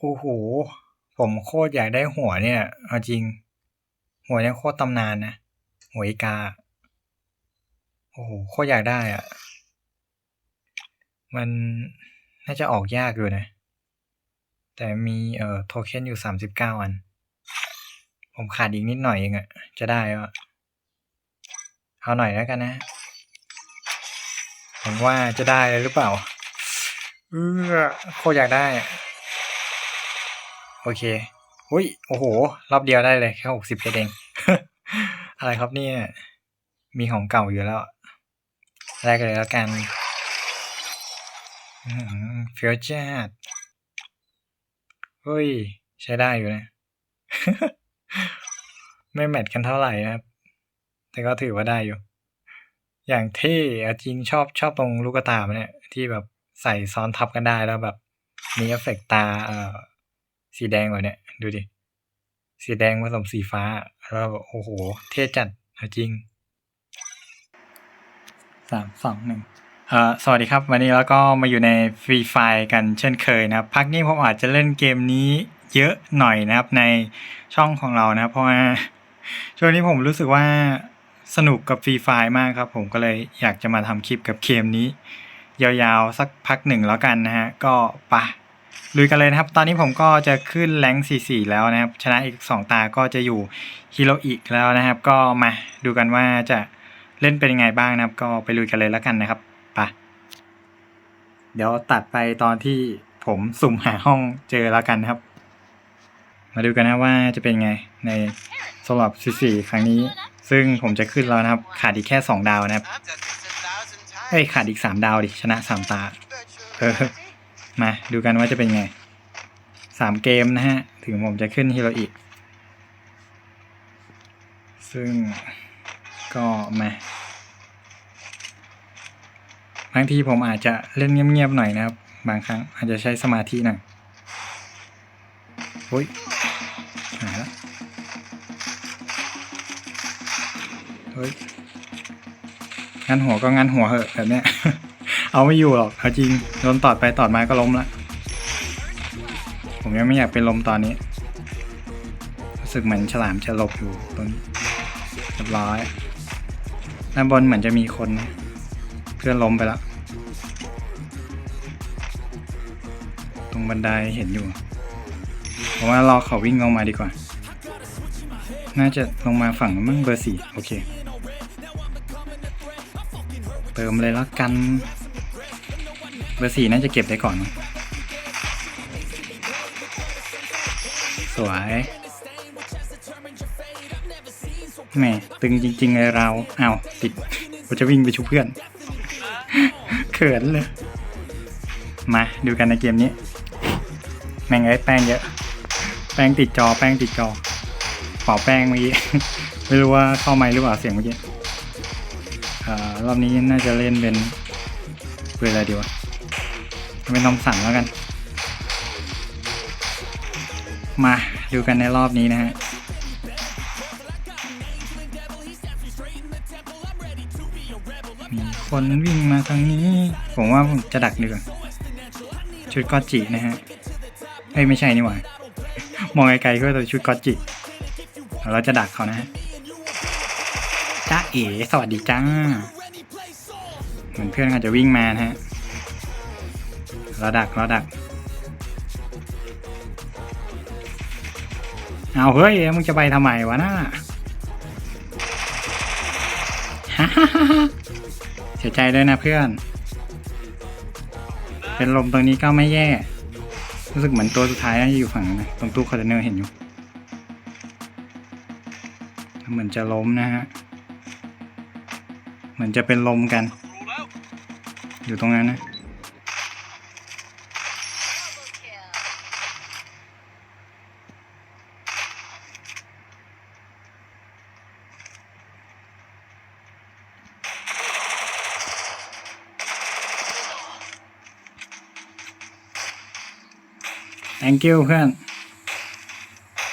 โอ้โห ผมโคตรอยากได้หัวเนี่ยเอาจริง หัวเนี่ยโคตรตำนานนะ หัวอีกา โอ้โห โคตรอยากได้อะมันน่าจะออกยากอยู่นะ แต่มีเอ่อโทเค็นอยู่สามสิบเก้าอัน ผมขาดอีกนิดหน่อยเองอะจะได้อะเอาหน่อยแล้วกันนะ ผมว่าจะได้เลยหรือเปล่า เออโคตรอยากได้อะ โอเคอุ้ยโอ้โห รอบเดียวได้เลยแค่หกสิบเพชรเอง อะไรครับเนี่ย มีของเก่าอยู่แล้วแรกเลยแล้วกันเฟียวจัดเฮ้ย ใช้ได้อยู่นะ ไม่แมทกันเท่าไหร่นะครับ แต่ก็ถือว่าได้อยู่ อย่างเท่อะจริงชอบชอบตรงลูกตามันเนี่ย ที่แบบใส่ซ้อนทับกันได้แล้วแบบ มีเอฟเฟกต์ตาเอ่อ สีแดงกว่าเนี่ยดูดิ สีแดงผสมสีฟ้า แล้วแบบโอ้โห เท่จัดจริงสามสองหนึ่งเออสวัสดีครับ วันนี้เราก็มาอยู่ในฟรีไฟกันเช่นเคยนะครับพักนี้ผมอาจจะเล่นเกมนี้เยอะหน่อยนะครับในช่องของเรานะครับ เพราะว่าช่วงนี้ผมรู้สึกว่าสนุกกับฟรีไฟมากครับผมก็เลยอยากจะมาทำคลิปกับเกมนี้ ยาวๆสักพักหนึ่งแล้วกันนะฮะ ก็ไปะ ลุยกันเลยนะครับ ตอนนี้ผมก็จะขึ้นแรงค์44 แล้วนะครับ ชนะอีก 2 ตาก็จะอยู่ฮิโรอิแล้วนะครับ ก็มาดูกันว่าจะเล่นเป็นยังไงบ้างนะครับ ก็ไปลุยกันเลยแล้วกันนะครับปะเดี๋ยวตัดไปตอนที่ผมสุ่มหาห้องเจอแล้วกันนะครับ มาดูกันนะว่าจะเป็นไงในสำหรับ 44 ครั้งนี้ ซึ่งผมจะขึ้นแล้วนะครับ ขาดอีกแค่ 2 ดาวนะครับเฮ้ยขาดอีก 3 ดาวดิ ชนะ 3 ตา เออ มาดูกันว่าจะเป็นไง3เกมนะฮะ ถึงผมจะขึ้นฮิโรอิซึ่งก็มาบางทีผมอาจจะเล่นเงียบๆหน่อยนะครับ บางครั้งอาจจะใช้สมาธิหน่อยโอ้ยหายแล้วเฮ้ย งั้นหัวก็งั้นหัวเหอะแบบเนี้ย เอาไม่อยู่หรอกเอาจริงโดนตอดไปตอดมาก็ล้มละผมยังไม่อยากเป็นลมตอนนี้รู้สึกเหมือนฉลามจะหลบอยู่ตรงนี้เรียบร้อยด้านบนเหมือนจะมีคนเพื่อนล้มไปล้วตรงบันไดเห็นอยู่ผมว่ารอเขาวิ่งลงมาดีกว่า น่าจะลงมาฝั่งมั้งเบอร์สี่โอเค เติมเลยแล้วกัน เบอร์สี่น่าจะเก็บได้ก่อนมั้งสวยแหมตึงจริง ๆ เลยเราอ้าวติดผมจะวิ่งไปชุบเพื่อน เขินเลย มาดูกันในเกมนี้ แม่งไอ้ยแป้งเยอะ แป้งติดจอแป้งติดจอเป่าแป้งเมื่อกี้ ไม่รู้ว่าเข้าไมค์หรือเปล่าเสียงเมื่อกี้อ่ารอบนี้น่าจะเล่นเป็นเวลาดีวะ เป็นนมสั่งแล้วกัน มาดูกันในรอบนี้นะฮะมีคนวิ่งมาทางนี้ ผมว่าผมจะดักดีกว่าชุดกอจินะฮะเอ้ยไม่ใช่นี่หว่ามองไกลๆก็ตัวชุดกอจิเราจะดักเขานะฮะจ้าเอ๋สวัสดีจ้าเหมือนเพื่อนอาจจะวิ่งมานะฮะ เราดักเราดัก เอาเฮ้ย มึงจะไปทำไมวะน่าเสียใจด้วยนะเพื่อน เป็นลมตรงนี้ก็ไม่แย่ รู้สึกเหมือนตัวสุดท้ายน่าจะอยู่ฝั่งนั้นนะตรงตู้คอนเทนเนอร์เห็นอยู่ เหมือนจะล้มนะฮะ เหมือนจะเป็นลมกัน อยู่ตรงนั้นนะ thank you เพื่อน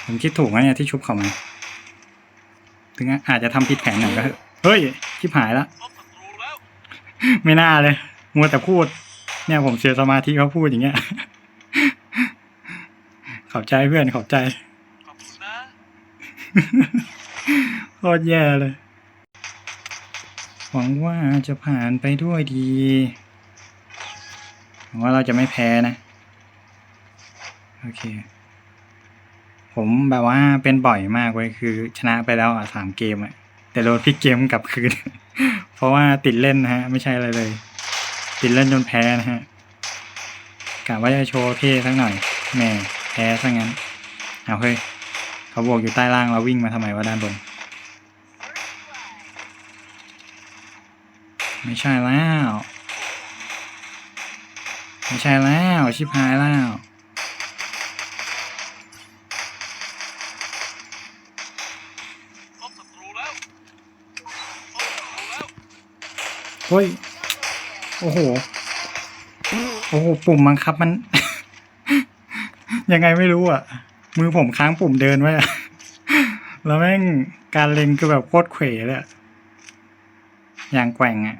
ผมคิดถูกไหมเนี่ยที่ชุบเขามาถึงอาจจะทำผิดแผนหน่อยก็เถอะเฮ้ยชิบหายแล้วไม่น่าเลยมัวแต่พูด เนี่ยผมเสียสมาธิเขาพูดอย่างเงี้ยขอบใจเพื่อนขอบใจขอบคุณนะโคตรแย่เลย หวังว่าจะผ่านไปด้วยดีหวังว่าเราจะไม่แพ้นะ โอเค ผมแบบว่าเป็นบ่อยมากเว้ยคือ ชนะไปแล้วอะสามเกมอะ แต่โดนพลิกเกมกลับคืน เพราะว่าติดเล่นนะฮะ ไม่ใช่อะไรเลย ติดเล่นจนแพ้นะฮะกะว่าจะโชว์เท่สักหน่อยแหม่แพ้ซะงั้น เอาเฮ้ยเขาบวกอยู่ใต้ล่างเราวิ่งมาทำไมวะด้านบน ไม่ใช่แล้ว ไม่ใช่แล้ว ชิบหายแล้ว พบศัตรูแล้วพบศัตรูแล้ว เฮ้ย โอ้โห โอ้โห ปุ่มบังคับมัน ยังไงไม่รู้อะ มือผมค้างปุ่มเดินไว้อะแล้วแม่งการเล็งคือแบบโคตรเขวเลยอะอย่างแกว่งอะ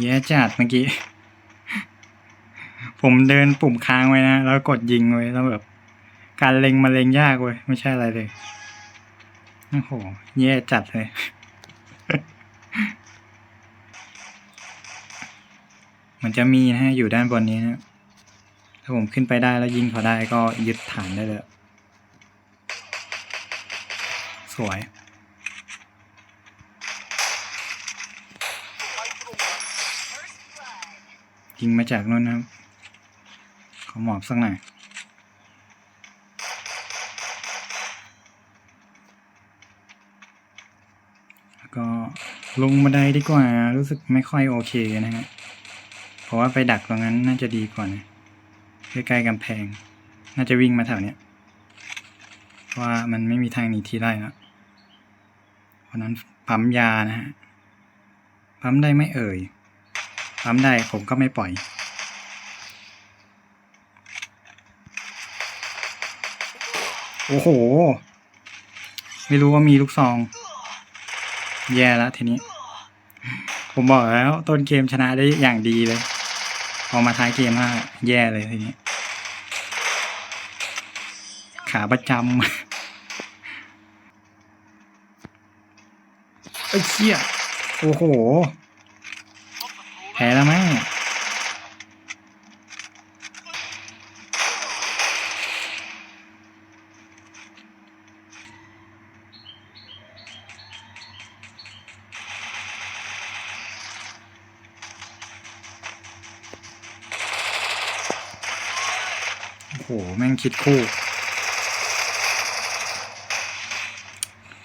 แย่จัดเมื่อกี้ ผมเดินปุ่มค้างไว้นะ แล้วกดยิงไว้แล้วแบบ การเล็งมาเล็งยากเว้ย ไม่ใช่อะไรเลย โอ้โห แย่จัดเลย มันจะมีนะฮะอยู่ด้านบนนี้นะถ้าผมขึ้นไปได้แล้วยิงเขาได้ก็ยึดฐานได้เลย สวย ยิงมาจากนู้นนะครับขอหมอบสักหน่อยแล้วก็ลงบันไดดีกว่า รู้สึกไม่ค่อยโอเคนะฮะ เพราะว่าไปดักตรงนั้นน่าจะดีกว่านะใกล้ๆกำแพง น่าจะวิ่งมาแถวเนี้ยเพราะว่ามันไม่มีทางหนีทีได้แล้วเพราะนั้นปั๊มยานะฮะ ปั๊มได้ไม่เอ่ย ปั๊มได้ผมก็ไม่ปล่อยโอ้โห ไม่รู้ว่ามีลูกซอง แย่แล้วทีนี้ ผมบอกแล้วต้นเกมชนะได้อย่างดีเลย พอมาท้ายเกมว่าแย่เลยทีนี้ ขาประจำไอ้เชี่ยโอ้โห แพ้แล้วแล้วมั้งโอ้โห แม่ง คิดคู่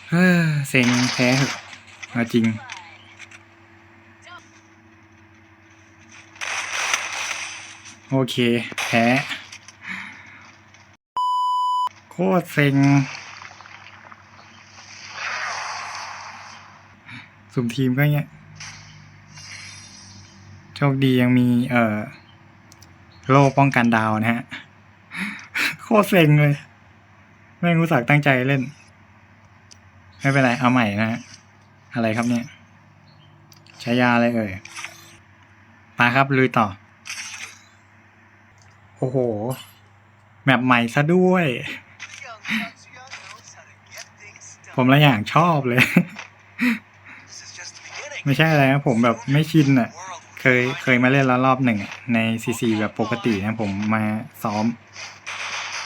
เฮ้อเซ็งแพ้เหอะเอาจริง โอเค แพ้ โคตรเซ็งสุ่มทีมก็เงี้ย โชคดียังมี เอ่อ โล่ป้องกันดาวนะฮะ โคตรเซ็งเลย ไม่รู้สักตั้งใจเล่น ไม่เป็นไร เอาใหม่นะฮะอะไรครับเนี่ยใช้ยาอะไรเอ่ยมาครับลุยต่อ โอ้โห แมปใหม่ซะด้วย ผมละอย่างชอบเลย ไม่ใช่อะไรนะผมแบบไม่ชินอะ เคยเคยมาเล่นแล้วรอบหนึ่งในซีซีแบบปกตินะผมมาซ้อม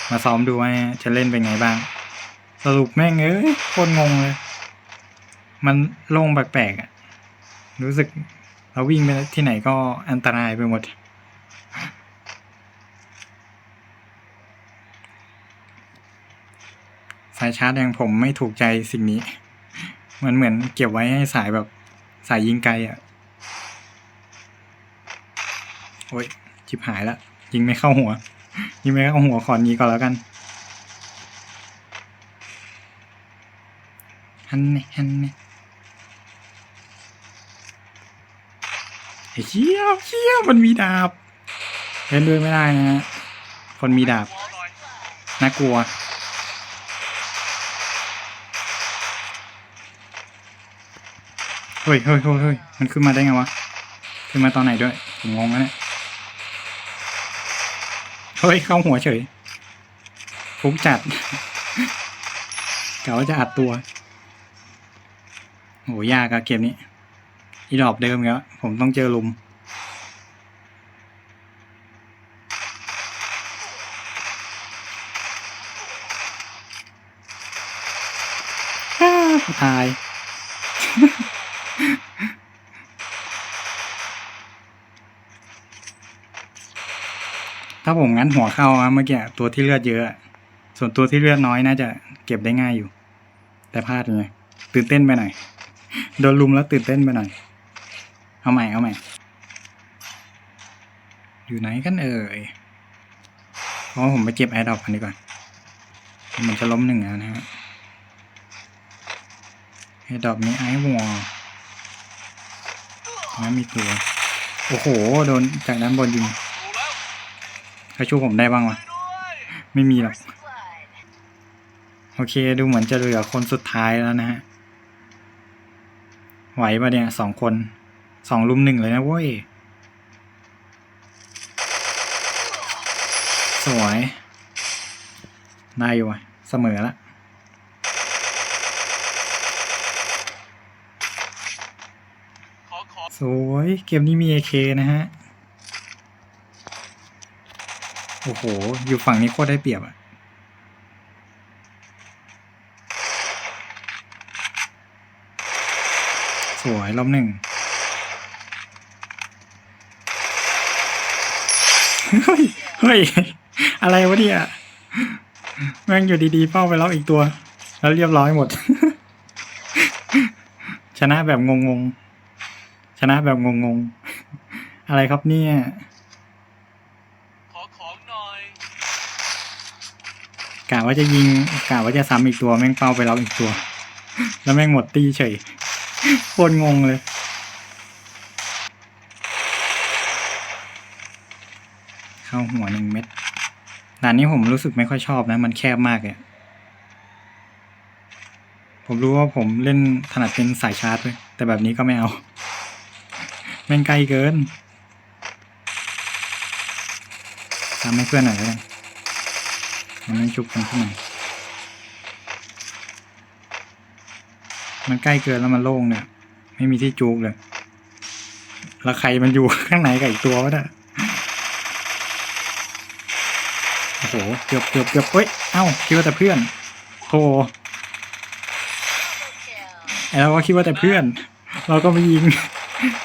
มาซ้อมดูว่าจะเล่นเป็นไงบ้าง สรุปแม่งเอ้ยโคตรงงเลย มันโล่งแปลกๆอะ รู้สึกเราวิ่งไปที่ไหนก็อันตรายไปหมด สายชาร์จอย่างผมไม่ถูกใจสิ่งนี้ มันเหมือนเก็บไว้ให้สายแบบสายยิงไกลอะ โอ้ยจิบหายละยิงไม่เข้าหัว ยิงไม่เข้าหัวขอนี้ก่อนแล้วกันฮันเนี่ฮันเนี่ไอ้เชี่ยเชี่ยมันมีดาบเล่นด้วยไม่ได้นะฮะคนมีดาบน่ากลัวเฮ้ยเฮ้ยเฮ้ยเฮ้ยมันขึ้นมาได้ไงวะ ขึ้นมาตอนไหนด้วย ผมงงแล้วเนี่ย เฮ้ย เข้าหัวเฉยฟุกจัดกะว่าจะอัดตัวโหยากอะเกมนี้ อีดอบเดิมแล้วผมต้องเจอลุม ตาย ถ้าผมงั้นหัวเข้าอะเมื่อกี้ตัวที่เลือดเยอะ ส่วนตัวที่เลือดน้อยน่าจะเก็บได้ง่ายอยู่ แต่พลาดไงตื่นเต้นไปหน่อยโดนลุมแล้วตื่นเต้นไปหน่อยเอาใหม่เอาใหม่ อยู่ไหนกันเอ่ยเพราะผมไปเก็บไอดอปกันดีกว่ามันจะล้มหนึ่งนะฮะไอดอปนี้ไอวอลแล้วมีตัว โอ้โห โดนจากด้านบนยิง ครช่วยผมได้บ้างวะ ไม่มีหรอก โอเค ดูเหมือนจะเหลือคนสุดท้ายแล้วนะฮะ ไหวปะเนี่ยสองคน สองลุมหนึ่งเลยนะเว้ย สวยได้อยู่ว่ะเสมอละสวย เกมนี้มี AK นะฮะ โอ้โห อยู่ฝั่งนี้โคตรได้เปรียบอะสวยลบหนึ่งเฮ้ย เฮ้ย อะไรวะเนี่ยแม่งอยู่ดีๆ เป้าไปแล้วอีกตัว แล้วเรียบร้อยหมด ชนะแบบงงๆ ชนะแบบงงๆ อะไรครับเนี่ย ขอของหน่อย กะว่าจะยิงกะว่าจะซ้ำอีกตัวแม่งเป้าไปแล้วอีกตัว แล้วแม่งหมดตีเฉยโคตรงงเลยเข้าหัวหนึ่งเม็ดด่านนี้ผมรู้สึกไม่ค่อยชอบนะ มันแคบมากเลยผมรู้ว่าผมเล่นถนัดเป็นสายชาร์จเลยแต่แบบนี้ก็ไม่เอา แม่งไกลเกินทำให้เพื่อนหน่อยแล้วกัน มันไม่ชุบกันที่ไหนมันใกล้เกินแล้วมันโล่งเนี่ย ไม่มีที่จูกเลยแล้วใครมันอยู่ข้างในกับอีกตัววะเนี่ยโอ้โหเกือบเกือบเกือบเอ้ย เอ้า คิดว่าแต่เพื่อนโธ่ไอ้เราก็คิดว่าแต่เพื่อน เราก็ไปยิง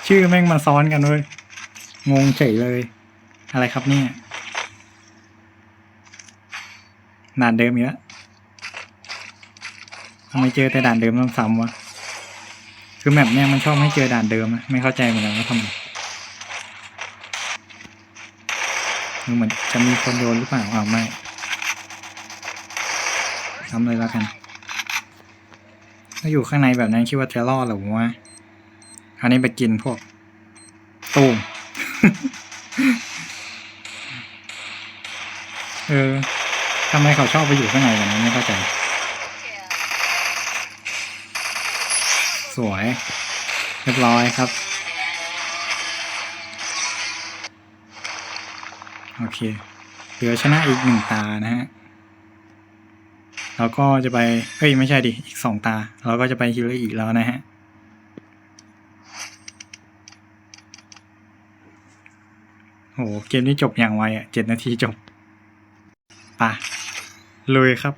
ชื่อแม่งมาซ้อนกันเว้ยงงเฉยเลย อะไรครับเนี่ย ด่านเดิมอีกแล้วทำไมเจอแต่ด่านเดิมซ้ำๆวะคือแมปเนี่ยมันชอบให้เจอด่านเดิมนะไม่เข้าใจเหมือนกันว่าทำไมเหมือนจะมีคนโดนหรือเปล่าอ้าวไม่ทำเลยแล้วกัน ถ้าอยู่ข้างในแบบนั้นคิดว่าจะรอดเหรอวะคราวนี้ไปกินพวกตูมเออ ทำไมเขาชอบไปอยู่ข้างในกันนะไม่เข้าใจ สวยเรียบร้อยครับ โอเค เหลือชนะอีกหนึ่งตานะฮะแล้วก็จะไป เอ้ย ไม่ใช่ดิ อีกสองตา เราก็จะไปฮิลเลอีกแล้วนะฮะ โห เกมนี้จบอย่างไวอะเจ็ดนาทีจบไป่ะ ลุยครับ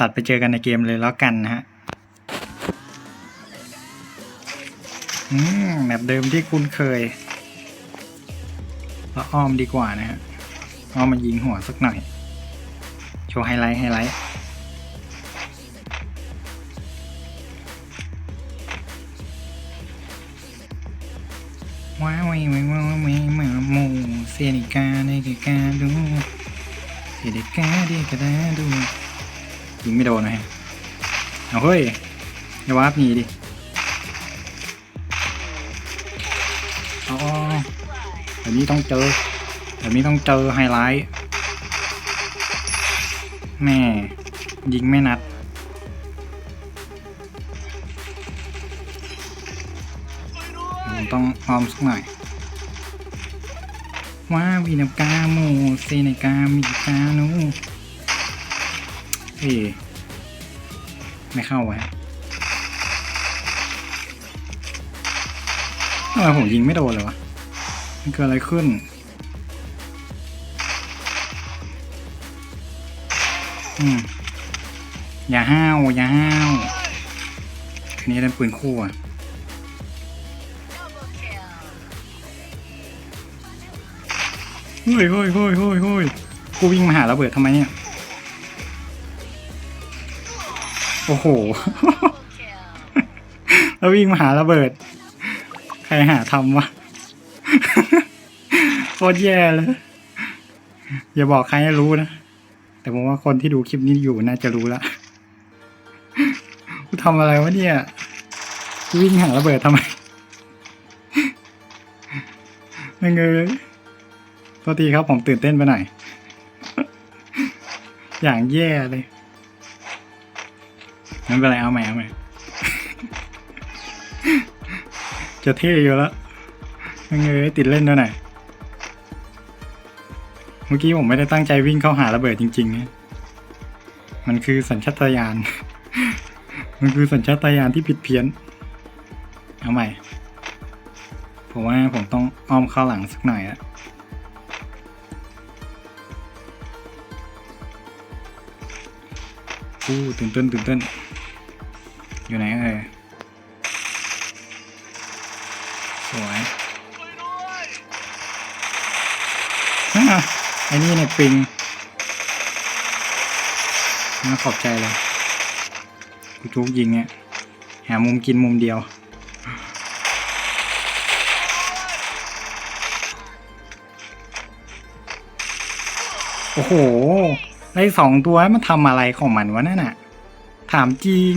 ตัดไปเจอกันในเกมเลยแล้วกันนะฮะอืมแบบเดิมที่คุณเคยแล้วอ้อมดีกว่านะฮะอ้อมมายิงหัวสักหน่อย โชว์ไฮไลท์ไฮไลท์ว้าวว้าวว้าวว้าวว้าวว้าวโมเซนิกาเนกิกาดู เซนิกาเดกาดาดูยิงไม่โดนนะฮะเอาเฮ้ยอย่าวาร์ปหนีดิอ๋อแบบนี้ต้องเจอแบบนี้ต้องเจอไฮไลท์แม่ยิงไม่นัดผมต้องออมสักหน่อย ว้าวีนกาโมเซเนกามิกาโนเอ้ยไม่เข้าวะทำไมผมยิงไม่โดนเลยวะ มันเกิดอะไรขึ้น อืม อย่าห้าว อย่าห้าว อันนี้เป็นปืนคู่อะ เฮ้ยเฮ้ยเฮ้ยเฮ้ยเฮ้ยกูวิ่งมาหาระเบิดทำไมเนี่ย โอ้โห แล้ววิ่งมาหาระเบิด ใครหาทำวะโคตรแย่เลย อย่าบอกใครให้รู้นะ แต่ผมว่าคนที่ดูคลิปนี้อยู่น่าจะรู้ละกูทำอะไรวะเนี่ย วิ่งหาระเบิดทำไมไม่เงย ษทีครับผมตื่นเต้นไปหน่อย อย่างแย่เลยไม่เป็นไรเอาใหม่เอาใหม่จะเท่อยู่แล้วไม่เงยติดเล่นด้วยหน่อยเมื่อกี้ผมไม่ได้ตั้งใจวิ่งเข้าหาระเบิดจริงๆนะมันคือสัญชาตญาณ มันคือสัญชาตญาณที่ผิดเพี้ยน เอาใหม่ ผมว่าผมต้องอ้อมเข้าหลังสักหน่อยอะ อู้ตื่นเต้นตื่นเต้น อยู่ไหนเอ่ยสวยช่วยด้วยอะไอ้นี่เนี่ยปิงน่าขอบใจเลย กูจุกยิงเนี่ย หามุมกินมุมเดียว โอ้โห ไอ้สองตัวมันทำอะไรของมันวะนั่นน่ะ ถามจริง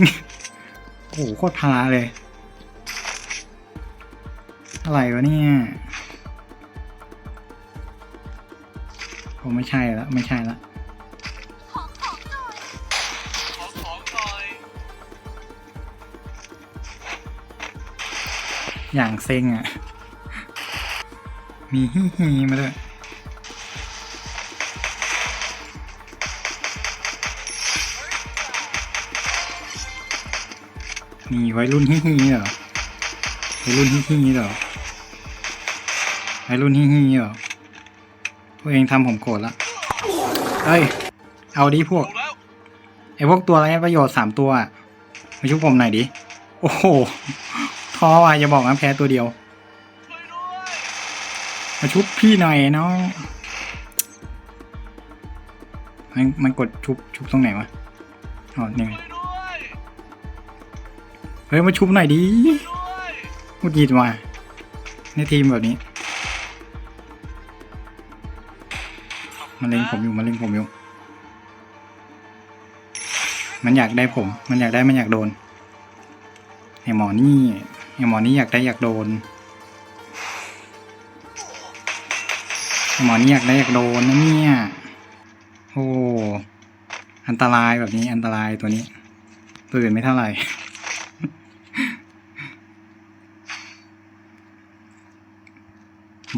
โอ้โหโคตรพาเลย อะไรวะเนี่ยผมไม่ใช่แล้วไม่ใช่แล้วขอของหน่อยอย่างเซ็งอะ มีฮิฮิมาด้วย มีวัยรุ่นฮิฮิเหรอวัยรุ่นฮิฮิเหรอวัยรุ่นฮิฮิเหรอพวกเองทำผมโกรธละเอ้ย เอาดิพวก ไอพวกตัวไรประโยชน์สามตัวมาชุบผมหน่อยดิ โอ้โห ท้อว่ะอย่าบอกนะแพ้ตัวเดียว มาชุบพี่หน่อยน้องมันมันกดชุบชุบตรงไหนวะ อ๋อนี่ ฮ้ยมาชุบหน่อยดิมุดยีดมาในทีมแบบนี้ มันเล็งผมอยู่มันเล็งผมอยู่ มันอยากได้ผม มันอยากได้มันอยากโดนไอหมอนี่ไอหมอนี่อยากได้อยากโดนไอหมอนี่อยากได้อยากโดนนะเนี่ยโอ้อันตรายแบบนี้อันตรายตัวนี้ตัวอื่นไม่เท่าไหร่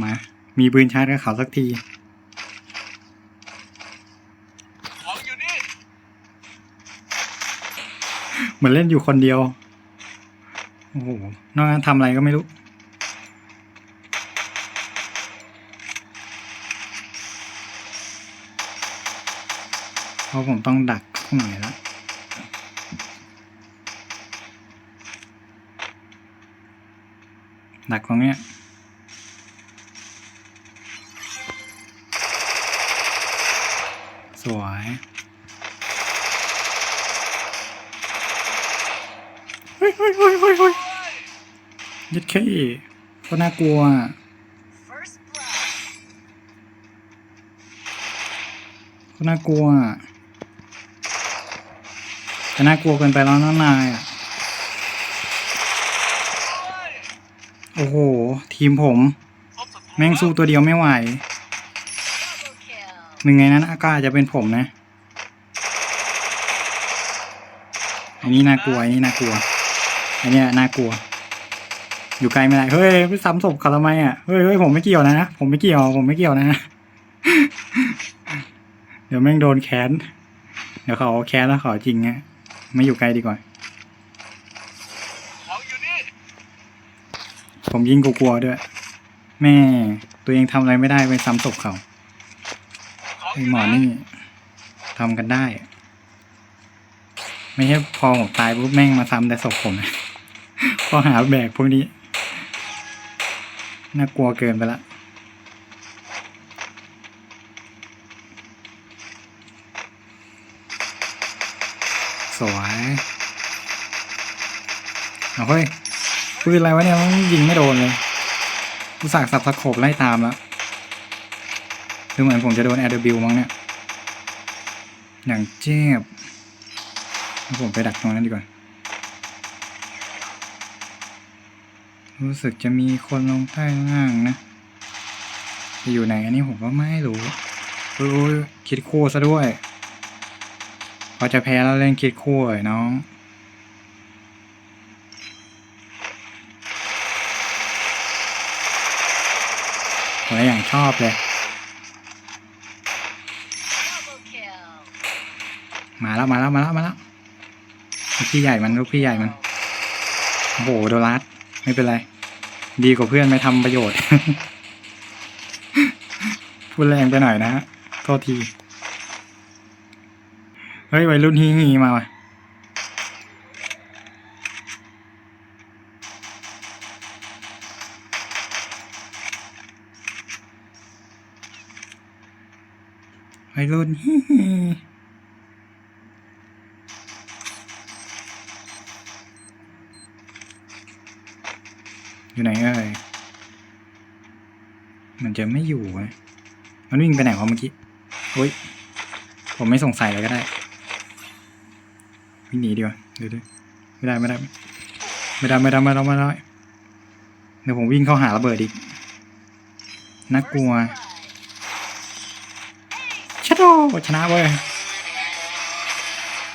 มา มีปืนชาร์จกับเขาสักที ของอยู่นี่ เหมือนเล่นอยู่คนเดียว โอ้โห นอกนั้นทำอะไรก็ไม่รู้ เพราะผมต้องดักสักหน่อยแล้วดักตรงเนี้ย สวย เฮ้ยเฮ้ยเฮ้ยเฮ้ยเฮ้ยยัดเข้ก็น่ากลัวก็น่ากลัวอะน่ากลัวเกินไปแล้วน้านายอะ โอ้โห ทีมผม แม่งสู้ตัวเดียวไม่ไหว หนึ่งในนั้นก็อาจจะเป็นผมนะ อันนี้น่ากลัวอันนี้น่ากลัว อันเนี้ยน่ากลัว อยู่ไกลไม่ได้เฮ้ยไปซ้ำศพเขาทำไมอะเฮ้ยเฮ้ยผมไม่เกี่ยวนะผมไม่เกี่ยว ผมไม่เกี่ยวนะ เดี๋ยวแม่งโดนแค้นเดี๋ยวเขาเอาแค้นแล้วเขาเอาจริงฮะไม่อยู่ไกลดีกว่าของอยู่นี่ผมยิงกลัวๆด้วย แม่ตัวเองทำอะไรไม่ได้ไปซ้ำศพเขาของอไอยู่ หมอนี่ทำกันได้ ไม่ใช่พอผมตายปุ๊บแม่งมาซ้ำแต่ศพผมข้อหาแบกพวกนี้ น่ากลัวเกินไปละสวยเอาเฮ้ยปืนอะไรวะเนี่ยมันยิงไม่โดนเลยกูสั่งสับสะโขบไล่ตามแล้ว ดูเหมือนผมจะโดน RW มั้งเนี่ย อย่างเจ็บผมไปดักตรงนั้นดีกว่า รู้สึกจะมีคนลงใต้ล่างนะจะอยู่ไหนอันนี้ผมก็ไม่รู้รู้คิดคู่ซะด้วยพอจะแพ้แล้วเล่นคิดคู่เลยน้องผมอย่างชอบเลย มาแล้วมาแล้วมาแล้วมาแล้วลูกพี่ใหญ่มันลูกพี่ใหญ่มันโอ้โหโดรัสไม่เป็นไร ดีกว่าเพื่อนไม่ทำประโยชน์ พูดแรงไปหน่อยนะฮะโทษที เฮ้ยวัยรุ่นฮีฮีมาว่ะวัยรุ่นฮีฮี อยู่ไหนเอ่ย มันจะไม่อยู่เว้ยมันวิ่งไปไหนวะเมื่อกี้โอ้ย ผมไม่สงสัยเลยก็ได้ วิ่งหนีดีกว่าเดี๋ยวดูไม่ได้ไม่ได้ ไม่ได้ไม่ได้ไม่ได้ไม่ได้ เดี๋ยวผมวิ่งเข้าหาระเบิดอีก น่ากลัว First blood. ชะโดชนะเว้ย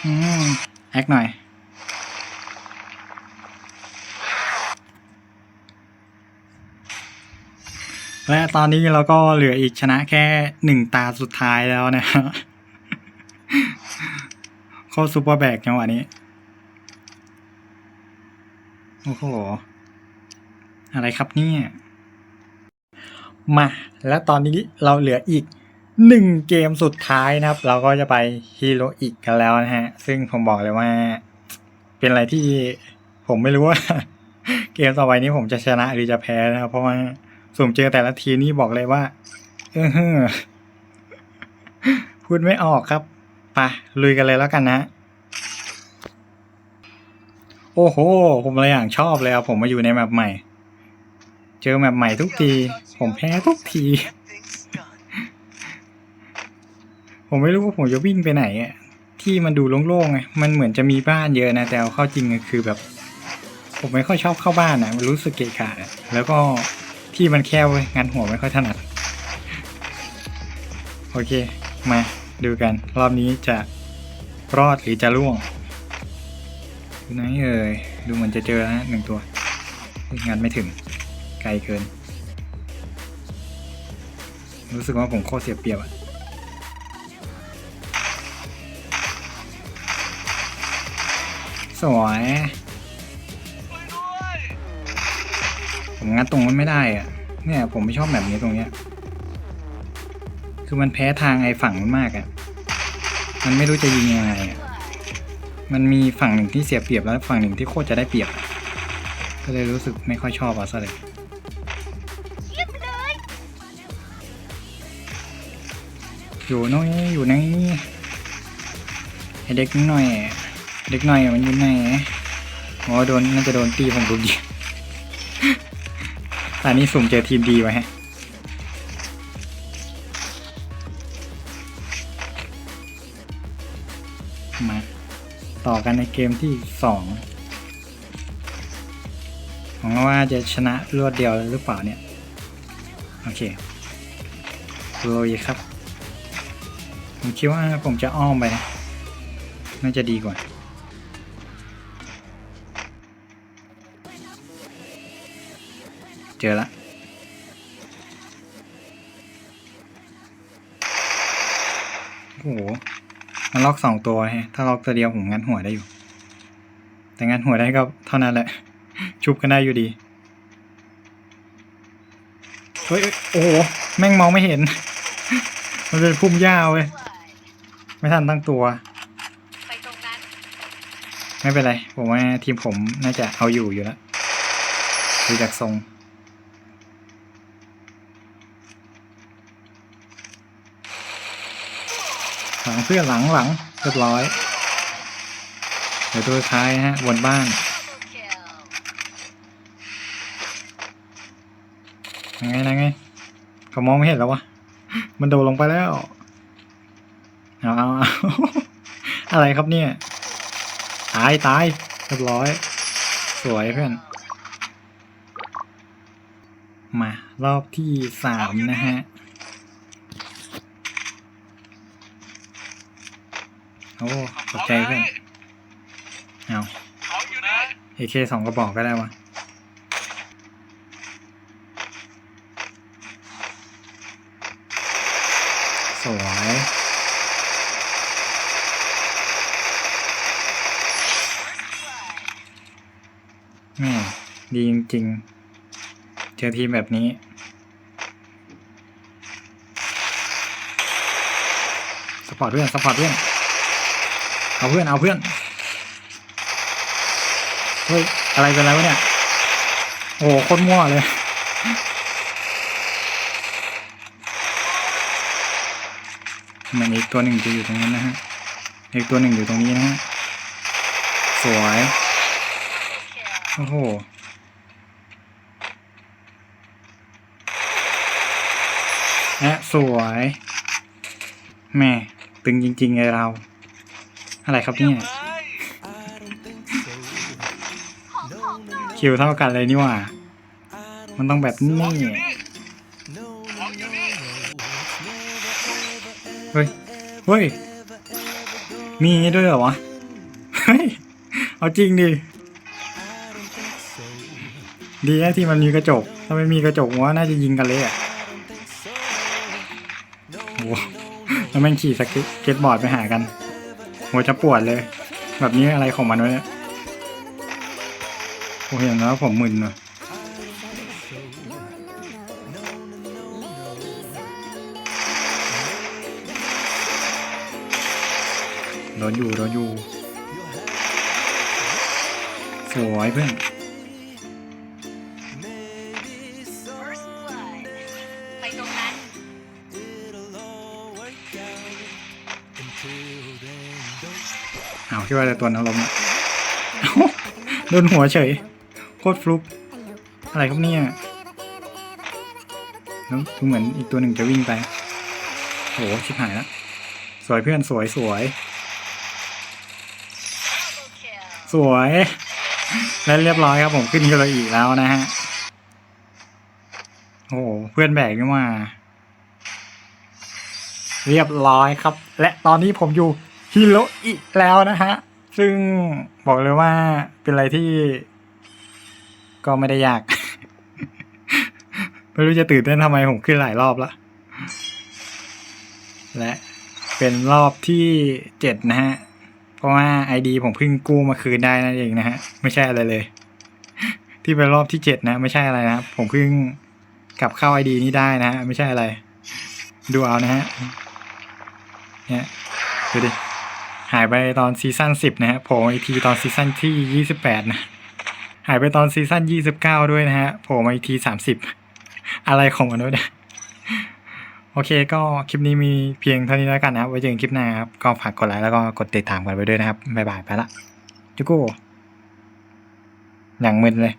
อืมแอคหน่อย และตอนนี้เราก็เหลืออีกชนะแค่หนึ่งตาสุดท้ายแล้วนะฮะโคตรซูเปอร์แบกจังหวะนี้ โอ้โห อะไรครับเนี่ย มา แล้วตอนนี้เราเหลืออีกหนึ่งเกมสุดท้ายนะครับ เราก็จะไปฮีโร่อีกกันแล้วนะฮะ ซึ่งผมบอกเลยว่า เป็นอะไรที่ผมไม่รู้ว่า เกมต่อไปนี้ผมจะชนะหรือจะแพ้นะครับ เพราะว่า สุ่มเจอแต่ละทีนี่บอกเลยว่า เออฮพูดไม่ออกครับไปลุยกันเลยแล้วกันนะ โอ้โห ผมเลยอย่างชอบเลยครับผมมาอยู่ในแมปใหม่ เจอแมปใหม่ทุกที ผมแพ้ทุกที ผมไม่รู้ว่าผมจะวิ่งไปไหนอะที่มันดูโล่งๆไง มันเหมือนจะมีบ้านเยอะนะ แต่เอาเข้าจริงก็คือแบบ ผมไม่ค่อยชอบเข้าบ้านอะมันรู้สึกเกะกะแล้วก็ ที่มันแคบเว้ยงานหัวไม่ค่อยถนัด โอเค มาดูกัน รอบนี้จะรอดหรือจะร่วงดูไหนเอ่ยดูเหมือนจะเจอแล้วนะหนึ่งตัวงานไม่ถึง ไกลเกิน รู้สึกว่าผมโคตรเสียเปรียบอะสวย ผมงัดตรงนั้นไม่ได้อะเนี่ย ผมไม่ชอบแบบนี้ตรงเนี้ย คือมันแพ้ทางไอ้ฝั่งมันมากอะมันไม่รู้จะยิงยังไงอะมันมีฝั่งหนึ่งที่เสียเปรียบแล้วฝั่งหนึ่งที่โคตรจะได้เปรียบ ก็เลยรู้สึกไม่ค่อยชอบเอาซะเลยอยู่น้อยอยู่ไหนไอเด็กน้อย เด็กน้อยมันอยู่ไหนอ๋อโดนน่าจะโดนตีผมทุก ยิงแต่นี้สุ่มเจอทีมดีไว้ฮะมาต่อกันในเกมที่สองหวังว่าจะชนะรวดเดียวหรือเปล่าเนี่ย โอเคลุยครับ ผมคิดว่าผมจะอ้อมไปนะ น่าจะดีกว่า เจอละโอ้โหมันล็อกสองตัวฮะถ้าล็อกตัวเดียวผมงัดหัวได้อยู่ แต่งัดหัวได้ก็เท่านั้นแหละ ชุบกันได้อยู่ดีเฮ้ยโอ้โห แม่งมองไม่เห็น มันเป็นพุ่มหญ้าเว้ย ไม่ทันตั้งตัวไตรงนั้นไม่เป็นไร ผมว่าทีมผมน่าจะเอาอยู่อยู่แล้วดูจากทรง หลัง เพื่อนหลังหลังเรียบร้อย เดี๋ยวตัวท้ายฮะบนบ้านยังไงยังไงเขามองไม่เห็นแล้ววะ มันโดดลงไปแล้ว เอาเอาเอาอะไรครับเนี่ย ตายตายเรียบร้อย สวยเพื่อน มารอบที่สามนะฮะ โอ้ตกใจเพื่อนเอาของอยู่นี่เอเคสองกระบอกก็ได้วะสวยแม่ดีจริงๆ เจอทีมแบบนี้ สปอร์ตเพื่อนสปอร์ตเพื่อน เอาเพื่อนเอาเพื่อนเฮ้ยอะไรเป็นไรวะเนี่ยโอ้โหโคตรมั่วเลยมันอีกตัวหนึ่งจะอยู่ตรงนั้นนะฮะอีกตัวหนึ่งอยู่ตรงนี้นะฮะสวยโอ้โหและสวยแม่ตึงจริงๆเลยเรา อะไรครับเยี่ยเนี่มยเลยคิวเท่ากันเลยนี่หว่า มันต้องแบบนี้ของอยู่นี่ของอยู่นี่เฮ้ย เฮ้ย มีอย่างงี้ด้วยเหรอวะ เฮ้ย เอาจริงดิ ดีนะที่มันมีกระจก ถ้าไม่มีกระจกผมว่าน่าจะยิงกันเลยอะโอ้โหแล้วแม่งขี่สเก็ตเก็ตบอร์ดไปหากัน หัวจะปวดเลย แบบนี้อะไรของมันวะเนี่ยผมเห็นแล้วผมมึนว่ะโดนอยู่โดนอยู่ สวยเพื่อน ที่ว่าจะตัวนั้นล้มอะเอ้าโดนหัวเฉย โคตรฟลุกอะไรครับเนี่ยแล้วดูเหมือนอีกตัวหนึ่งจะวิ่งไปโหชิบหายแล้วสวยเพื่อนสวยสวย สวย และเรียบร้อยครับผมขึ้นฮิโรอีกแล้วนะฮะโอ้โหเพื่อนแบกนี่มา เรียบร้อยครับ และตอนนี้ผมอยู่ ฮิโรอีแล้วนะฮะ ซึ่งบอกเลยว่าเป็นอะไรที่ ก็ไม่ได้ยาก ไม่รู้จะตื่นเต้นทำไมผมขึ้นหลายรอบละและเป็นรอบที่เจ็ดนะฮะ เพราะว่าไอดีผมเพิ่งกู้มาคืนได้นั่นเองนะฮะ ไม่ใช่อะไรเลย ที่เป็นรอบที่เจ็ดนะ ไม่ใช่อะไรนะครับผมเพิ่งกลับเข้าไอดีนี้ได้นะฮะ ไม่ใช่อะไร ดูเอานะฮะเนี่ยดูดิ หายไปตอนซีซั่นสิบนะฮะโผล่มาอีกทีตอนซีซั่นที่ยี่สิบแปดนะ หายไปตอนซีซั่นยี่สิบเก้าด้วยนะฮะโผล่มาอีกทีสามสิบอะไรของมันวะเนี่ยโอเคก็คลิปนี้มีเพียงเท่านี้แล้วกันนะครับไว้เจอกันคลิปหน้าครับก็ฝากกดไลค์แล้วก็กดติดตามกันไปด้วยนะครับบ๊ายบายไปละจุกูอย่างมึนเลย